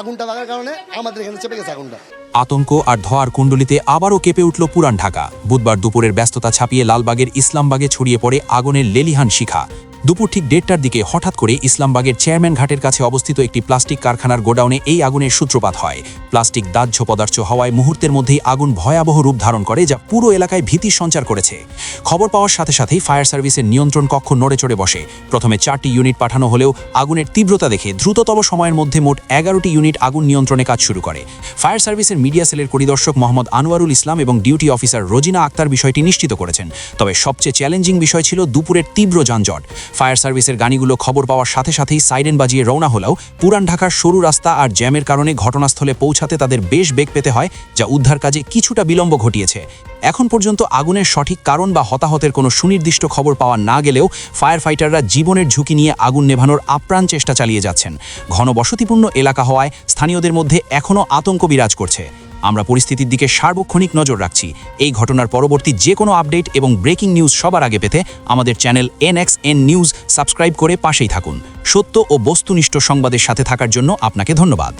আগুনটা লাগার কারণে আমাদের এখানে চেপে গেছে আগুনটা। আতঙ্ক আর ধোয়ার কুণ্ডলিতে আবারও কেঁপে উঠল পুরান ঢাকা। বুধবার দুপুরের ব্যস্ততা ছাপিয়ে লালবাগের ইসলামবাগে ছড়িয়ে পড়ে আগুনের লেলিহান শিখা। দুপুর ঠিক দেড়টার দিকে হঠাৎ করে ইসলামবাগের চেয়ারম্যান ঘাটের কাছে অবস্থিত একটি প্লাস্টিক কারখানার গোডাউনে এই আগুনের সূত্রপাত হয়। প্লাস্টিক দাহ্য পদার্থ হওয়ায় মুহূর্তের মধ্যেই আগুন ভয়াবহ রূপ ধারণ করে যা পুরো এলাকায় ভীতির সঞ্চার করেছে। খবর পাওয়ার সাথে সাথেই ফায়ার সার্ভিসের নিয়ন্ত্রণ কক্ষ নড়ে চড়ে বসে। প্রথমে চারটি ইউনিট পাঠানো হলেও আগুনের তীব্রতা দেখে দ্রুততম সময়ের মধ্যে মোট এগারোটি ইউনিট আগুন নিয়ন্ত্রণে কাজ শুরু করে। ফায়ার সার্ভিসের মিডিয়া সেলের পরিদর্শক মোহাম্মদ আনোয়ারুল ইসলাম এবং ডিউটি অফিসার রোজিনা আক্তার বিষয়টি নিশ্চিত করেছেন। তবে সবচেয়ে চ্যালেঞ্জিং বিষয় ছিল দুপুরের তীব্র যানজট। ফায়ার সার্ভিসের গাড়িগুলো খবর পাওয়ার সাথে সাথেই সাইরেন বাজিয়ে রওনা হলেও পুরান ঢাকার সরু রাস্তা আর জ্যামের কারণে ঘটনাস্থলে পৌঁছাতে তাদের বেশ বেগ পেতে হয়, যা উদ্ধার কাজে কিছুটা বিলম্ব ঘটিয়েছে। এখন পর্যন্ত আগুনের সঠিক কারণ বা হতাহতের কোনো সুনির্দিষ্ট খবর পাওয়া না গেলেও ফায়ার ফাইটাররা জীবনের ঝুঁকি নিয়ে আগুন নেভানোর আপ্রাণ চেষ্টা চালিয়ে যাচ্ছেন। ঘন বসতিপূর্ণ এলাকা হওয়ায় স্থানীয়দের মধ্যে এখনও আতঙ্ক বিরাজ করছে। আমরা পরিস্থিতির দিকে সার্বক্ষণিক নজর রাখছি। এই ঘটনার পরবর্তী যে কোনো আপডেট এবং ব্রেকিং নিউজ সবার আগে পেতে আমাদের channel N X N news subscribe করে পাশেই থাকুন। সত্য ও বস্তুনিষ্ঠ সংবাদের সাথে থাকার জন্য আপনাকে ধন্যবাদ।